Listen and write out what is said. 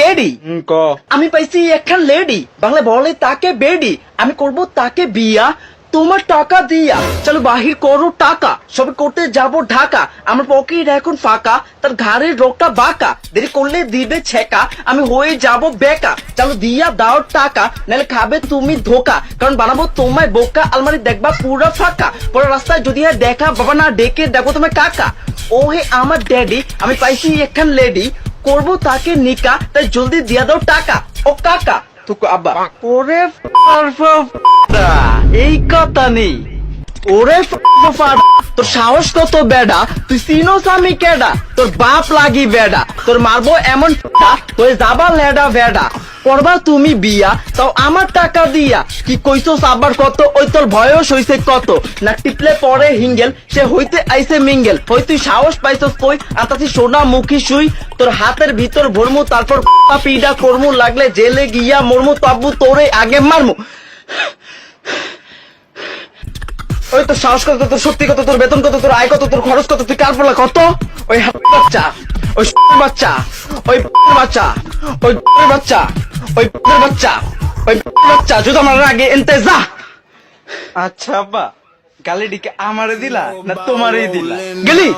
Daddy ক। আমি পাইছি একখান লেডি। বাংলা বলে তাকে বেডি। আমি করব তাকে বিয়া। তোমার টাকা দিয়া। চলো বাহির করো টাকা। সবে করতে যাব ঢাকা। আমার পকেট এখন ফাঁকা। তার ঘাড়ের রোগটা বাঁকা। দেরি করলে দিবে ছেকা। আমি হয়ে যাব বেকা। চলো দিয়া দাও টাকা। নাহলে খাবে তুমি ধোকা। কারণ বানাবো তোমায় বোকা। আলমারি দেখবা পুরো ফাঁকা। পরে রাস্তায় যদি হয় দেখা বাবা না ডেকে দেখো তোমার কাকা। ও হে আমার ড্যাডি আমি পাইছি একখান লেডি। করব তাকে নিকা, তাই জলদি দিয়া দাও টাকা। ও কাকা আব্বা। ওরে এই কথা নেই। ওরে তোর সাহস কত বেডা? তুই আমি কেডা? তোর বাপ লাগি বেডা। তোর মারবো এমন হয়ে যাবা লেডা বেডা। করবা তুমি বিয়া, তাও আমার টাকা দিয়া। কি কইছস আবার কত? ওই তোর বয়স হইছে কত? না টিপলে পরে হিঙ্গেল, সে হইতে আইছে মিঙ্গেল। হই, তুই সাহস পাইছস কই? আর তাতে সোনা মুখী শুই, তোর হাতের ভিতর ভরমু, তারপর পিডা করমু, লাগলে জেলে গিয়া মরমু তাব্বু তোরে আগে মারমু। ওই তোর সাহস কত, তোর শক্তি কত, তোর বেতন কত, তোর আয় কত, তোর খরচ কত, তুই কার পড়লা কত? ওই বাচ্চা ওই বাচ্চা ওই বাচ্চা ওই বাচ্চা। ওই বাচ্চা ওই বাচ্চা যদি আমার আগে এনতে যা আচ্ছা আব্বা গালিডিকে আমারে দিলা না তোমারই দিলা? গেলি?